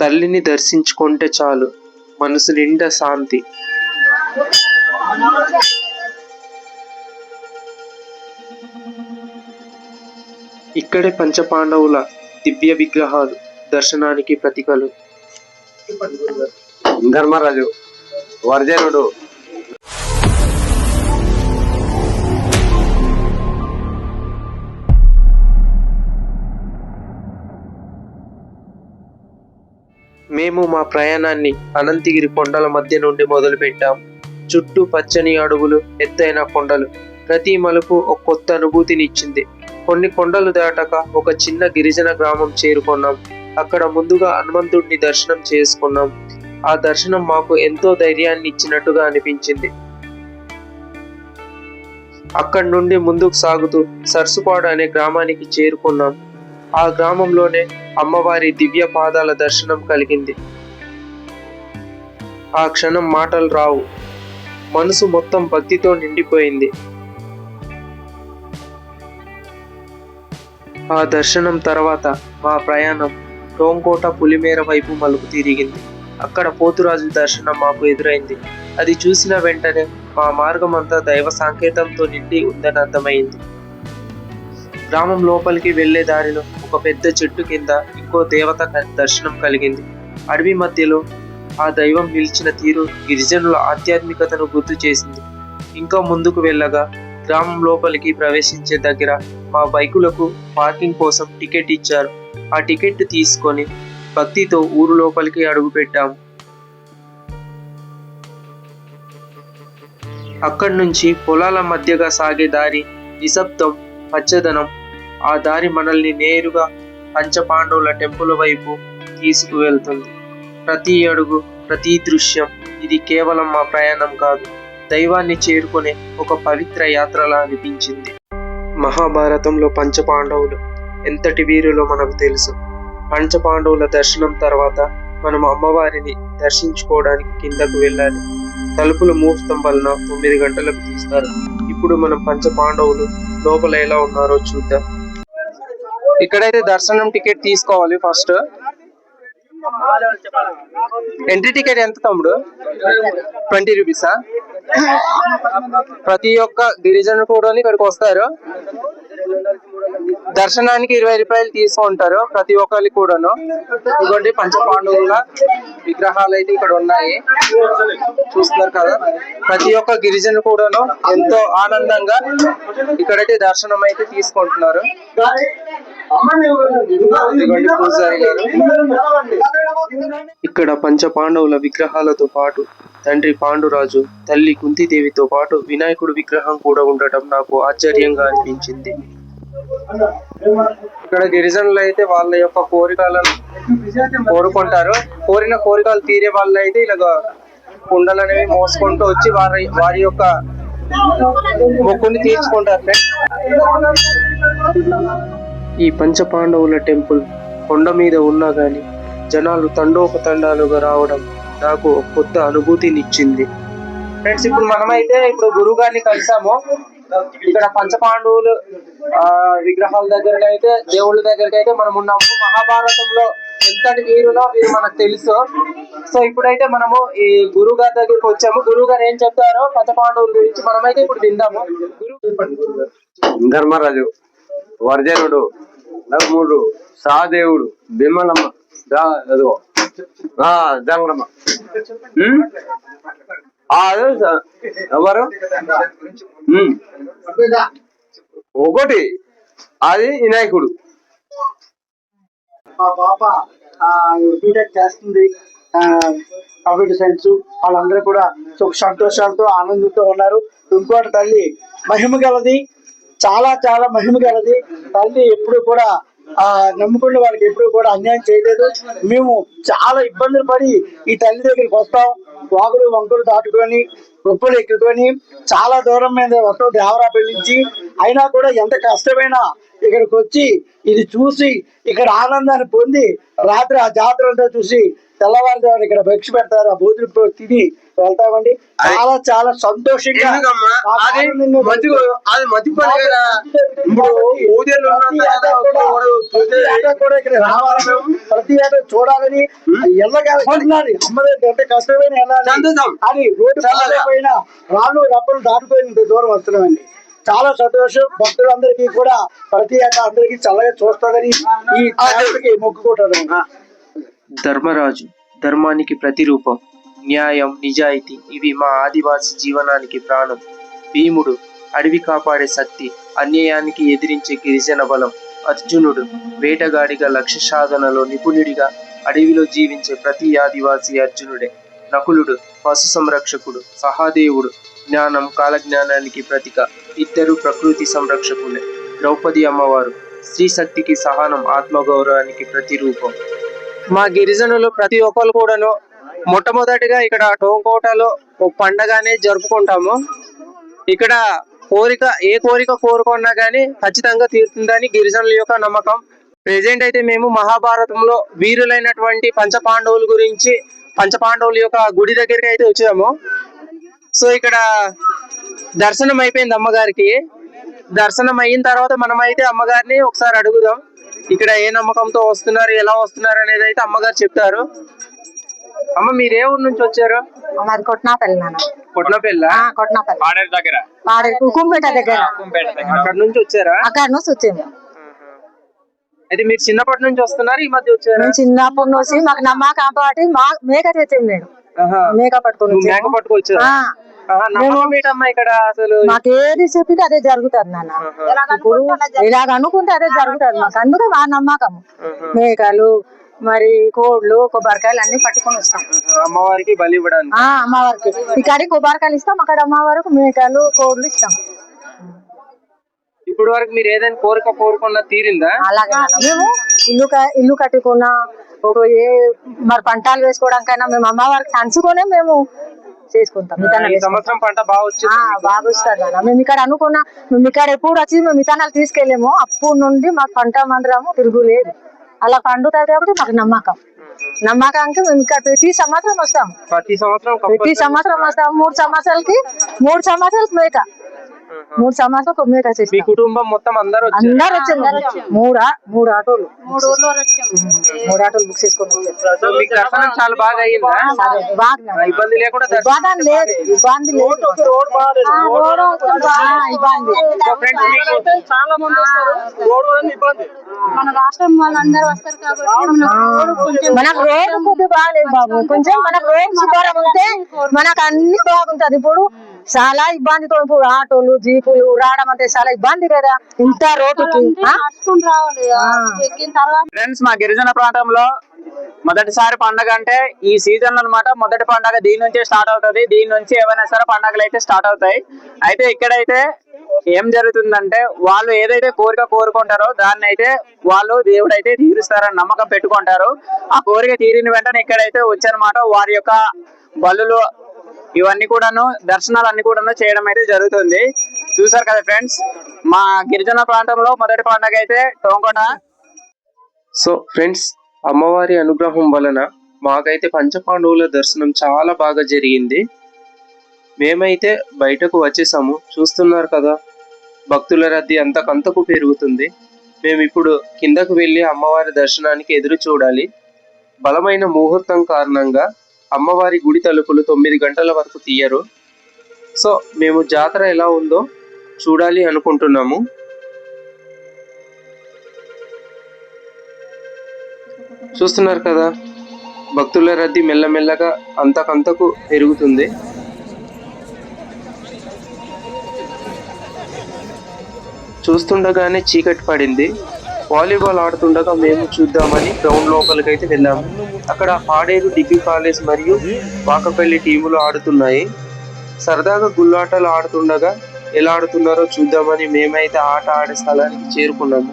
తల్లిని దర్శించుకుంటే చాలు. మనసు నిండా శాంతి. ఇక్కడే పంచపాండవుల దివ్య విగ్రహాలు దర్శనానికి ప్రతికలు. ధర్మరాజు వర్జనుడు మేము మా ప్రయాణాన్ని అనంతగిరి కొండల మధ్య నుండి మొదలుపెట్టాం. చుట్టూ పచ్చని అడవులు ఎత్తైన కొండలు. ప్రతి మలుపు ఒక కొత్త అనుభూతినిచ్చింది. కొన్ని కొండలు దాటక ఒక చిన్న గిరిజన గ్రామం చేరుకున్నాం. అక్కడ ముందుగా హనుమంతుడిని దర్శనం చేసుకున్నాం. ఆ దర్శనం మాకు ఎంతో ధైర్యాన్ని ఇచ్చినట్టుగా అనిపించింది. అక్కడి నుండి ముందుకు సాగుతూ సరసుపాడు అనే గ్రామానికి చేరుకున్నాం. ఆ గ్రామంలోనే అమ్మవారి దివ్య పాదాల దర్శనం కలిగింది. ఆ క్షణం మాటలు రావు. మనసు మొత్తం భక్తితో నిండిపోయింది. ఆ దర్శనం తర్వాత మా ప్రయాణం టోంకోట పులిమేర వైపు మలుపు తిరిగింది. అక్కడ పోతురాజు దర్శనం మాకు ఎదురైంది. అది చూసిన వెంటనే మా మార్గం అంతా దైవ సంకేతంతో నిండి ఉందని అర్థమైంది గ్రామం లోపలికి వెళ్ళే దారిలో ఒక పెద్ద చెట్టు కింద ఇంకో దేవత దర్శనం కలిగింది. అడవి మధ్యలో ఆ దైవం నిలిచిన తీరు గిరిజనుల ఆధ్యాత్మికతను గుర్తు చేసింది. ఇంకా ముందుకు వెళ్ళగా గ్రామం లోపలికి ప్రవేశించే దగ్గర మా బైకులకు పార్కింగ్ కోసం టికెట్ ఇచ్చారు. ఆ టికెట్ తీసుకొని భక్తితో ఊరు లోపలికి అడుగుపెట్టాము అక్కడి నుంచి పొలాల మధ్యగా సాగే దారి నిశ్శబ్దం పచ్చదనం. ఆ దారి మనల్ని నేరుగా పంచపాండవుల టెంపుల్ వైపు తీసుకువెళ్తుంది. ప్రతి అడుగు ప్రతి దృశ్యం ఇది కేవలం మా ప్రయాణం కాదు దైవాన్ని చేరుకునే ఒక పవిత్ర యాత్రలా అనిపించింది. మహాభారతంలో పంచపాండవులు ఎంతటి వీరులో మనకు తెలుసు? పంచపాండవుల దర్శనం తర్వాత మనం అమ్మవారిని దర్శించుకోవడానికి కిందకు వెళ్ళాలి. తలుపుల ముహూర్తం వలన తొమ్మిది గంటలకు తీస్తారు. ఇప్పుడు మనం పంచపాండవులు లోపల ఎలా ఉన్నారో చూద్దాం. ఇక్కడైతే దర్శనం టికెట్ తీసుకోవాలి ఫస్ట్. ఎంట్రీ టికెట్ ఎంత తమ్ముడు? ట్వంటీ రూపీసా ప్రతి ఒక్క గిరిజన కూడా ఇక్కడికి వస్తారు. దర్శనానికి ఇరవై రూపాయలు తీసుకుంటారు ప్రతి ఒక్కరికి కూడాను. ఇదిగోండి పంచపాండవుల విగ్రహాలు అయితే ఇక్కడ ఉన్నాయి. చూస్తున్నారు కదా ప్రతి ఒక్క గిరిజను కూడాను ఎంతో ఆనందంగా ఇక్కడైతే దర్శనం అయితే తీసుకుంటున్నారు. ఇదిగోండి పూజారి గారు. ఇక్కడ పంచపాండవుల విగ్రహాలతో పాటు తండ్రి పాండురాజు తల్లి కుంతిదేవితో పాటు వినాయకుడు విగ్రహం కూడా ఉండటం నాకు ఆశ్చర్యంగా అనిపించింది. ఇక్కడ గిరిజనులు అయితే వాళ్ళ యొక్క కోరికలను కోరుకుంటారు. కోరిన కోరికలు తీరే వాళ్ళు అయితే ఇలాగ కుండలు అనేవి మోసుకుంటూ వచ్చి వారి వారి యొక్క మొక్కుని తీర్చుకుంటారు ఈ పంచపాండవుల టెంపుల్ కొండ మీద ఉన్నా గాని జనాలు తండోపతండాలుగా రావడం నాకు కొత్త అనుభూతినిచ్చింది. ఫ్రెండ్స్ ఇప్పుడు మనమైతే ఇప్పుడు గురువు గారిని కలిసాము. ఇక్కడ పంచపాండవులు ఆ విగ్రహాల దగ్గరకి అయితే దేవుళ్ళ దగ్గరకి అయితే మనం ఉన్నాము. మహాభారతంలో ఎంతటి వీరులో వీరు మనకు తెలుసు. సో ఇప్పుడైతే మనము ఈ గురువు గారి దగ్గరికి వచ్చాము. గురువు గారు ఏం చెప్తారో పంచపాండవుల గురించి మనమైతే ఇప్పుడు విందాము. గురువు ధర్మరాజు వర్జనుడు నలుమూడు సహదేవుడు భీమలమ్మ జంగమ్మ అదే స- ఎవరు. ఒకటి అది వినాయకుడు. మా పాప బీటెక్ చేస్తుంది కంప్యూటర్ సైన్స్. వాళ్ళందరూ కూడా సుఖ సంతోషాలతో ఆనందంతో ఉన్నారు. ఇంకోటి తల్లి మహిమ గలది చాలా చాలా మహిమ గలది. తల్లి ఎప్పుడు కూడా ఆ నమ్ముకున్న వాళ్ళకి ఎప్పుడు కూడా అన్యాయం చేయలేదు. మేము చాలా ఇబ్బందులు పడి ఈ తల్లి దగ్గరికి వస్తాం వాగులు వంకులు దాటుకొని ఉప్పులు ఎక్కుకొని చాలా దూరం మీద వస్తాం దేవరాపల్లి నుంచి అయినా కూడా ఎంత కష్టమైనా ఇక్కడికి వచ్చి ఇది చూసి ఇక్కడ ఆనందాన్ని పొంది రాత్రి ఆ జాతర అంతా చూసి తెల్లవారుజామున ఇక్కడ భిక్ష పెడతారు ఆ భూతులు తిని వెళ్తామండి. చాలా చాలా సంతోషంగా అది మతి అది పని కూడా- ఇక్కడ రావాలని ప్రతి ఏటా చూడాలని ఎల్లగాలి అమ్మదంటే ఎంత కష్టమైన వెళ్ళాలి. అని రోడ్డు. పోయినా రాను రప్పలు దాటిపోయినంత దూరం వస్తున్నామండి. చాలా సంతోషం. భక్తులందరికీ కూడా ప్రతి ఏటా అందరికీ చల్లగా చూస్తుందని ఈ దేవుడికి మొక్కుకుంటారు. ధర్మరాజు ధర్మానికి ప్రతిరూపం న్యాయం నిజాయితీ ఇవి మా ఆదివాసి జీవనానికి ప్రాణం. భీముడు అడవి కాపాడే శక్తి అన్యాయానికి ఎదిరించే గిరిజన బలం అర్జునుడు వేటగాడిగా లక్ష్య సాధనలో నిపుణుడిగా అడవిలో జీవించే ప్రతి ఆదివాసి అర్జునుడే. నకులుడు పశు సంరక్షకుడు సహాదేవుడు జ్ఞానం కాలజ్ఞానానికి ప్రతీక. ఇద్దరు ప్రకృతి సంరక్షకులే. ద్రౌపది అమ్మవారు. స్త్రీ శక్తికి సహనం ఆత్మగౌరవానికి ప్రతిరూపం. మా గిరిజనులు ప్రతి ఒక్కరు కూడాను మొట్టమొదటిగా ఇక్కడ టోంకోటలో ఒక పండగనే జరుపుకుంటాము. ఇక్కడ కోరిక ఏ కోరిక కోరుకున్నా కానీ ఖచ్చితంగా తీరుతుందని గిరిజనుల యొక్క నమ్మకం. ప్రెజెంట్ అయితే మేము మహాభారతంలో వీరులైనటువంటి పంచపాండవుల గురించి పంచపాండవుల యొక్క గుడి దగ్గరికి అయితే వచ్చాము. సో ఇక్కడ దర్శనం అయిపోయింది అమ్మగారికి. దర్శనం అయిన తర్వాత మనం అయితే అమ్మగారిని ఒకసారి అడుగుదాం. ఇక్కడ ఏ నమ్మకంతో వస్తున్నారు ఎలా వస్తున్నారు అనేది అయితే అమ్మగారు చెప్తారు. అమ్మ మీరు ఏ ఊరు నుంచి వచ్చారు? మాది కొట్నాపల్లి నాన్న. కొట్నపల్లి? ఆ, కొట్నాపల్లి. పాడేరు దగ్గర. పాడే కుంకుమపేట దగ్గర. అక్కడ నుంచి వచ్చారా? అక్కడ నుంచి వచ్చాము అయితే మీరు చిన్నప్పటి నుంచి వస్తున్నారు ఈ మధ్య వచ్చారా? చిన్నప్పటి నుంచి మాకు నమ్మకం కాబట్టి మా మేక తెచ్చాము నేను. మేక పట్టుకొని మేక. పట్టుకొచ్చారా ఆ, ఆహా, నమ్మకం ఏంటమ్మా ఇక్కడ అసలు? మాకు ఏది చెప్పింది అదే జరుగుతుంది నాన్న. ఇప్పుడు ఇలాగ అనుకుంటే అదే జరుగుతుంది మాకు. అందుకే మా నమ్మకం. మేకలు మరి కోళ్ళు కొబ్బరికాయలు అన్ని పట్టుకొని వస్తాం. అమ్మవారికి బలి ఇవ్వడానికి. అమ్మవారికి. ఇక్కడికి కొబ్బరికాయలు ఇస్తాం అక్కడ అమ్మవారికి మేకలు కోళ్ళు ఇస్తాం. ఇప్పుడు వరకు మీరు ఏదైనా కోరిక కోరుకున్న తీరిందా? అలాగే. మేము ఇల్లు ఇల్లు కట్టుకున్నా ఒక ఏ మరి పంటలు వేసుకోవడానికైనా మేము అమ్మవారికి పంచుకొనే మేము చేసుకుంటాం. సంవత్సరం పంట బాగా బాగా వస్తుంది నాన్న. మేము ఇక్కడ అనుకున్నా మేము ఇక్కడ ఎప్పుడు వచ్చి మేము విత్తనాలు తీసుకెళ్ళాము. అప్పుడు నుండి మాకు పంట మందిరము తిరుగులేదు అలా పండుతుంది కాబట్టి మాకు నమ్మకం. నమ్మకానికి మేము ఇక్కడ ప్రతి సంవత్సరం వస్తాం ప్రతి సంవత్సరం ప్రతి సంవత్సరం వస్తాం మూడు సంవత్సరాలకి మూడు సంవత్సరాలకి మేక. మూడు మేక మీ చేస్తాం కుటుంబం మొత్తం అందరూ వచ్చారు? అందరు వచ్చాము మూడు? మూడు ఆటోలు. మూడు ఆటోలు బుక్ చేసుకొని వచ్చారు. మీకు దర్శనం చాలా బాగా అయ్యిందా? బాగా ఇబ్బంది లేకుండా ఇబ్బంది లేదు ఇబ్బంది లేదు. ఇబ్బంది. సో ఫ్రెండ్స్ మీకు చాలా మంది వస్తారు. ఇబ్బంది. మన రాష్ట్రం వాళ్ళందరూ వస్తారు కాబట్టి మనకు కొద్ది బాగాలేదు బాబు. కొంచెం మనకు ఉంటే మనకు అన్ని బాగుంటది. ఇప్పుడు చాలా ఇబ్బందితో ఇప్పుడు ఆటోలు జీపులు రావడం అంటే చాలా ఇబ్బంది కదా. ఇంత రోడ్డుకి ఆ? నడుచుకుని రావాలి. ఎక్కిన తర్వాత ఫ్రెండ్స్ మా గిరిజన ప్రాంతంలో మొదటిసారి పండగ అంటే ఈ సీజన్ అన్నమాట. మొదటి పండగ దీని నుంచే స్టార్ట్ అవుతుంది. దీని నుంచి ఏమైనా సరే పండగలు అయితే స్టార్ట్ అవుతాయి. అయితే ఇక్కడైతే ఏం జరుగుతుందంటే వాళ్ళు ఏదైతే కోరిక కోరుకుంటారో దాన్ని అయితే వాళ్ళు దేవుడు అయితే తీరుస్తారని నమ్మకం పెట్టుకుంటారు. ఆ కోరిక తీరిన వెంటనే ఇక్కడైతే వచ్చనమాట వారి యొక్క బలులు ఇవన్నీ కూడాను దర్శనాలు అన్ని కూడాను చేయడం అయితే జరుగుతుంది. చూసారు కదా ఫ్రెండ్స్ మా గిరిజన ప్రాంతంలో మొదటి పండుగ అయితే టోంకోట. సో ఫ్రెండ్స్ అమ్మవారి అనుగ్రహం వలన మాకైతే పంచపాండవుల దర్శనం చాలా బాగా జరిగింది. మేమైతే బయటకు వచ్చేసాము. చూస్తున్నారు కదా భక్తుల రద్దీ అంతకంతకు పెరుగుతుంది. మేము ఇప్పుడు కిందకు వెళ్ళి అమ్మవారి దర్శనానికి ఎదురు చూడాలి. బలమైన ముహూర్తం కారణంగా అమ్మవారి గుడి తలుపులు తొమ్మిది గంటల వరకు తీయరు. సో మేము జాతర ఎలా ఉందో చూడాలి అనుకుంటున్నాము. చూస్తున్నారు కదా భక్తుల రద్దీ మెల్లమెల్లగా అంతకంతకు పెరుగుతుంది. చూస్తుండగానే చీకటి పడింది. వాలీబాల్ ఆడుతుండగా మేము చూద్దామని గ్రౌండ్ లోపలికి అయితే వెళ్ళాము. అక్కడ పాడేరు డిగ్రీ కాలేజ్ మరియు వాకపల్లి టీములు ఆడుతున్నాయి. సరదాగా గుల్లాటలు ఆడుతుండగా ఎలా ఆడుతున్నారో చూద్దామని మేమైతే ఆట ఆడే స్థలానికి చేరుకున్నాము.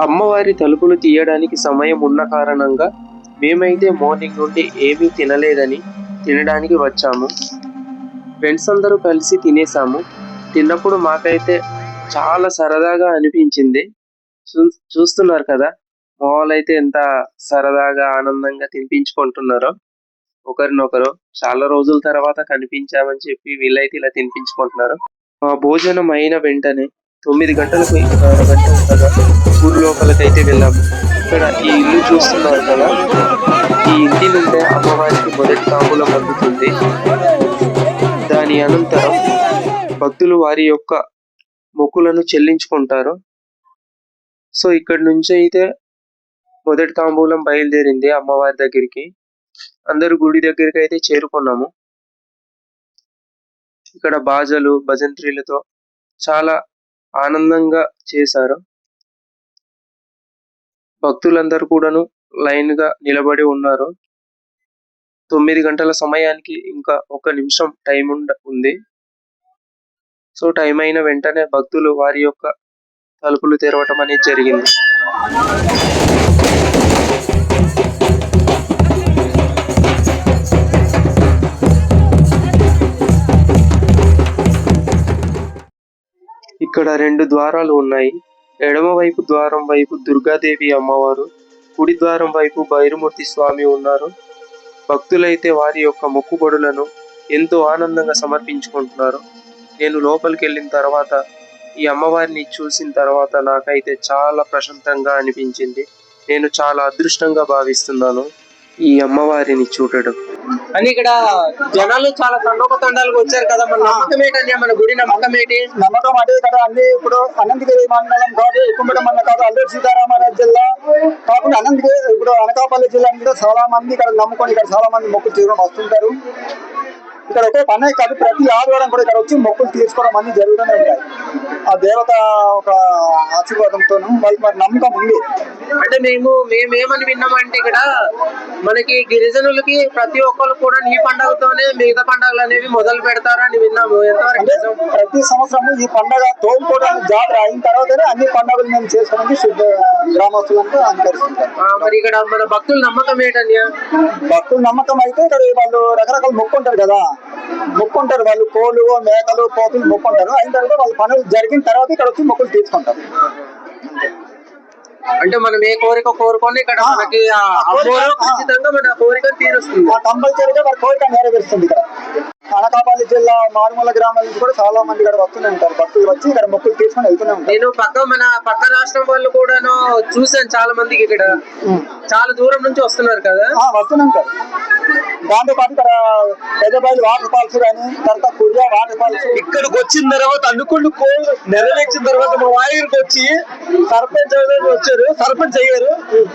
అమ్మవారి తలుపులు తీయడానికి సమయం ఉన్న కారణంగా మేమైతే మార్నింగ్ నుండి ఏమీ తినలేదని తినడానికి వచ్చాము. ఫ్రెండ్స్ అందరూ కలిసి తినేసాము. తిన్నప్పుడు మాకైతే చాలా సరదాగా అనిపించింది. చూస్తున్నారు కదా? మామూలు అయితే ఎంత సరదాగా ఆనందంగా తినిపించుకుంటున్నారో. ఒకరినొకరు చాలా రోజుల తర్వాత కనిపించామని చెప్పి వీళ్ళైతే ఇలా తినిపించుకుంటున్నారు. మా భోజనం అయిన వెంటనే తొమ్మిది గంటలకు ఇంకా అరగంట ఉండగా ఊరు లోపలికైతే వెళ్ళాము. ఇక్కడ ఈ ఇల్లు చూస్తున్నారు కదా? ఈ ఇంటి నుండే అమ్మవారికి మొదటి తాంబూలం అందుతుంది. దాని అనంతరం భక్తులు వారి యొక్క మొక్కులను చెల్లించుకుంటారు. సో ఇక్కడ నుంచి అయితే మొదటి తాంబూలం బయలుదేరింది అమ్మవారి దగ్గరికి. అందరూ గుడి దగ్గరికి అయితే చేరుకున్నాము. ఇక్కడ బాజలు భజంత్రీలతో చాలా ఆనందంగా చేశారు. భక్తులందరూ కూడాను లైన్గా నిలబడి ఉన్నారు. తొమ్మిది గంటల సమయానికి ఇంకా ఒక నిమిషం టైం ఉండ ఉంది. సో టైం అయిన వెంటనే భక్తులు వారి యొక్క తలుపులు తెరవటం అనేది జరిగింది. ఇక్కడ రెండు ద్వారాలు ఉన్నాయి. ఎడమ వైపు ద్వారం వైపు దుర్గాదేవి అమ్మవారు కుడి ద్వారం వైపు భైరుమూర్తి స్వామి ఉన్నారు. భక్తులైతే వారి యొక్క మొక్కుబడులను ఎంతో ఆనందంగా సమర్పించుకుంటున్నారు. నేను లోపలికి వెళ్ళిన తర్వాత ఈ అమ్మవారిని చూసిన తర్వాత నాకైతే చాలా ప్రశాంతంగా అనిపించింది. నేను చాలా అదృష్టంగా భావిస్తున్నాను ఈ అమ్మవారిని చూడడం. అని ఇక్కడ జనాలు చాలా తండోప తండాలకు వచ్చారు కదా మన నమ్మకం ఏంటండి? మన గుడి నమ్మకం ఏంటి? నమ్మకం అదే కదా అన్ని ఇప్పుడు అనంతగిరి మండలం కాదు కుమ్మడి మండలం కాదు అల్లూరు సీతారామరాజు జిల్లా కాకుండా అనంతగిరి ఇప్పుడు అనకాపల్లి జిల్లా కూడా చాలా మంది ఇక్కడ నమ్ముకొని ఇక్కడ చాలా మంది మొక్కులు తీసుకోవడం వస్తుంటారు. ఇక్కడ ఒకే పనే కాదు ప్రతి ఆదివారం కూడా ఇక్కడ వచ్చి మొక్కులు తీర్చుకోవడం అన్ని జరుగుతూనే ఉంటాయి. ఆ దేవత ఒక ఆశీర్వాదంతోనూ వాళ్ళకి మరి నమ్మకం ఉంది. అంటే మేము మేము ఏమని విన్నామంటే ఇక్కడ మనకి గిరిజనులకి ప్రతి ఒక్కరు కూడా ఈ పండగతోనే మిగతా పండుగలు అనేవి మొదలు పెడతారు అని విన్నాము. ఎంతవరకు? ప్రతి సంవత్సరం ఈ పండగ తోలుకోవడానికి జాతర అయిన తర్వాతనే అన్ని పండుగలు మేము చేసుకోవడానికి శుద్ధ గ్రామస్తులంతా అనుకరిస్తుంటారు మరి ఇక్కడ మన భక్తుల నమ్మకం ఏంటండి భక్తుల నమ్మకం అయితే ఇక్కడ వాళ్ళు రకరకాల మొక్కుంటారు కదా. మొక్కుంటారు వాళ్ళు కోళ్ళు మేకలు పోతులు మొక్కుంటారు. అయిన తర్వాత వాళ్ళ పనులు జరిగిన తర్వాత ఇక్కడ వచ్చి మొక్కులు తీసుకుంటారు అంటే మనం ఏ కోరిక కోరుకొని ఇక్కడ. మనకి ఖచ్చితంగా మన కోరిక తీరుస్తుంది. కంపల్సరీగా వారి కోరిక నెరవేరుస్తుంది ఇక్కడ. అనకాపల్లి జిల్లా మారుమూల గ్రామాల నుంచి కూడా చాలా మంది ఇక్కడ వస్తూనే ఉంటారు. భక్తులు వచ్చి ఇక్కడ మొక్కులు తీసుకొని వెళ్తూనే ఉంటారు. నేను పక్క మన పక్క రాష్ట్రం వాళ్ళు కూడాను చూసాను చాలా మందికి ఇక్కడ. చాలా దూరం నుంచి వస్తున్నారు కదా? ఆ, వస్తూనే ఉంటారు. దాంతో పాటు ఇక్కడ పెద్దపల్లి వాటర్ ఫాల్స్ కానీ తర్వాత కుర్యా వాటర్ ఫాల్స్. ఇక్కడికి వచ్చిన తర్వాత అనుకున్న కోళ్ళు నెరవేర్చిన తర్వాత మా వాయికి వచ్చి సర్పంచ్ వచ్చారు సర్పంచ్ అయ్యారు.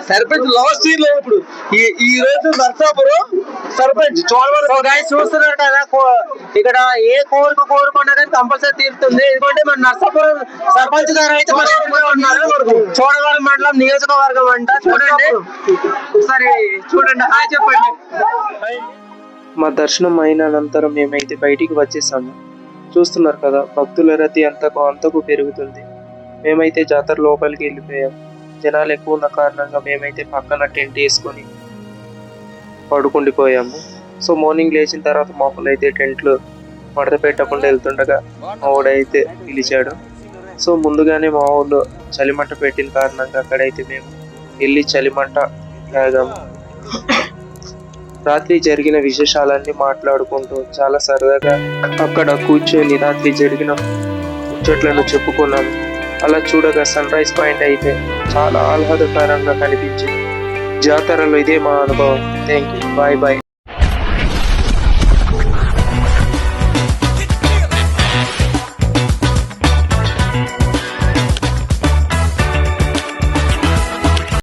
సర్పంచ్ లాస్ట్ ఇయర్లో ఇప్పుడు. ఈ ఈ రోజు నర్సాపురం సర్పంచ్ చూస్తున్నారు కదా కో- ఇక్కడ ఏ కోరిక కోరుకున్నా కానీ కంపల్సరీ తీరుతుంది. ఎందుకంటే మన నర్సాపురం సర్పంచ్ గారు అయితే ఉన్నారు. చోడవరం మండలం నియోజకవర్గం అంట. చూడండి. ఒకసారి చూడండి. హాయ్ చెప్పండి. మా దర్శనం అయిన అనంతరం మేమైతే బయటికి వచ్చేసాము చూస్తున్నారు కదా భక్తుల రద్దీ అంతకు అంతకు పెరుగుతుంది. మేమైతే జాతర లోపలికి వెళ్ళిపోయాం. జనాలు ఎక్కువ ఉన్న కారణంగా మేమైతే పక్కన టెంట్ వేసుకొని పడుకుండిపోయాము. సో మార్నింగ్ లేచిన తర్వాత మామూలు అయితే టెంట్లు మడత పెట్టకుండా వెళ్తుండగా మా వాడైతే పిలిచాడు. సో ముందుగానే మా ఊళ్ళో చలిమంట పెట్టిన కారణంగా అక్కడైతే మేము వెళ్ళి చలిమంట తాగాము రాత్రి జరిగిన విశేషాలన్నీ మాట్లాడుకుంటూ చాలా సరదాగా అక్కడ కూర్చొని రాత్రి జరిగిన ముచ్చట్లను చెప్పుకున్నాము. అలా చూడగా సన్ రైజ్ పాయింట్ అయితే చాలా ఆహ్లాదకరంగా కనిపించింది. జాతరలో ఇదే మా అనుభవం థ్యాంక్ యూ బాయ్ బాయ్